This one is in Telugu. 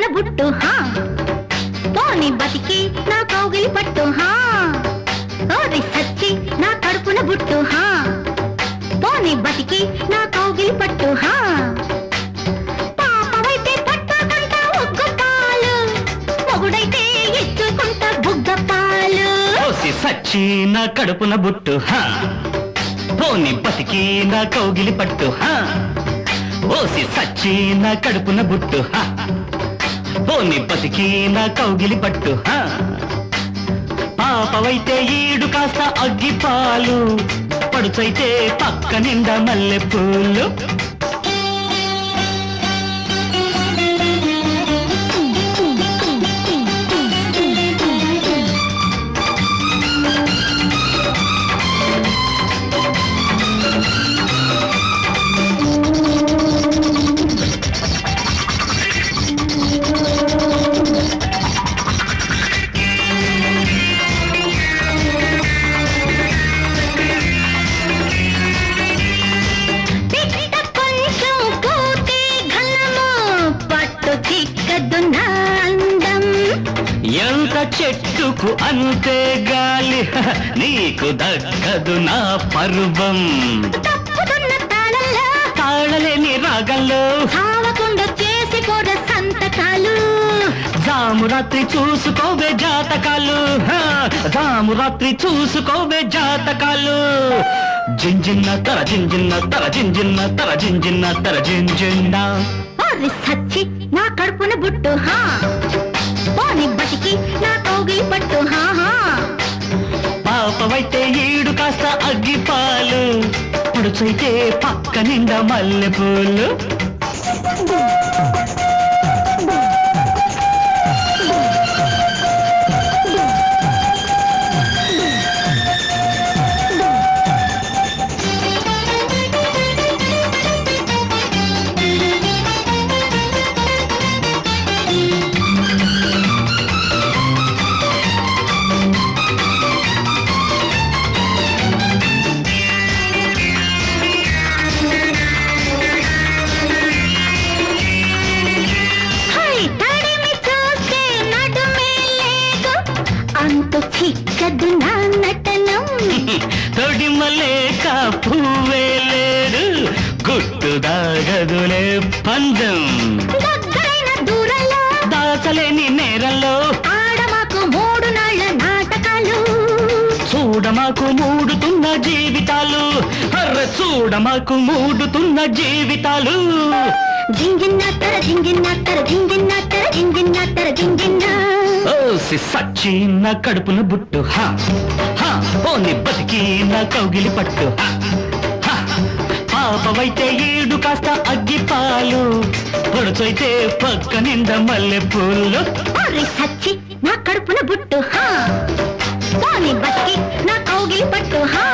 పూల బుట్టు హా? పోని బతికి నా కౌగిలి పట్టు హా? ఓరి సచ్చి నా కడుపున బుట్టు హా? పోని బతికి నా కౌగిలి పట్టు హా? పాపవైతే పట్టుకుంటా ఒక్క పాలు మొగుడైతే ఎత్తుకుంటా బుగ్గ పాలు. సచ్చి నా కడుపున బుట్టు హా? పోని బతికి నా కౌగిలి పట్టు హా? ఓసి సచ్చి నా కడుపున బుట్టు హా? పోని బతికి నా కౌగిలి పట్టు పాపవైతే ఈడు కాస్త అగ్గి పాలు పడుచైతే పక్క నిండా మల్లె పూలు చెట్టుకు అంతే గాలి. నీకు దక్కదు నా పర్వం. తాళలేని రాగంలో చావకుండా చేసి కూడా సంతకాలు రాత్రి చూసుకోవే జాతకాలు. హ, జాము రాత్రి చూసుకోవే జాతకాలు. జింజిన్న తర జింజిన్న తర జింజిన్న తర జింజిన్న తర జింజిన్న సచ్చి నా కడుపున బుట్టు హా. పోని బతికి నా కౌగిలి పట్టు హాహా హా. పాపవైతే ఈడు కాస్త అగ్గిపాలు పొడుచైతే పక్క నిండా మల్లెపూలు. దూరంలో దాచలేని నేరంలో ఆడమాకు మూడు నాళ్ళ నాటకాలు. చూడమాకు మూడుతున్న జీవితాలు. అర్ర చూడమాకు మూడుతున్న జీవితాలు. జింగిన్నత్తర జింగిన్నత్తర జింగిన్నత్తర జింగిన్నత్తర జింగిన్న. ఓ సచ్చి నా కడుపున బుట్టు. హా బతికి నా కౌగిలి పట్టు. హా పాపవైతే ఈడు కాస్త అగ్గి పాలు పొడుచైతే పక్క నింద మల్లె పూలు సచ్చి నా కడుపున బుట్టు హా. బతికి నా కౌగిలి పట్టు హా.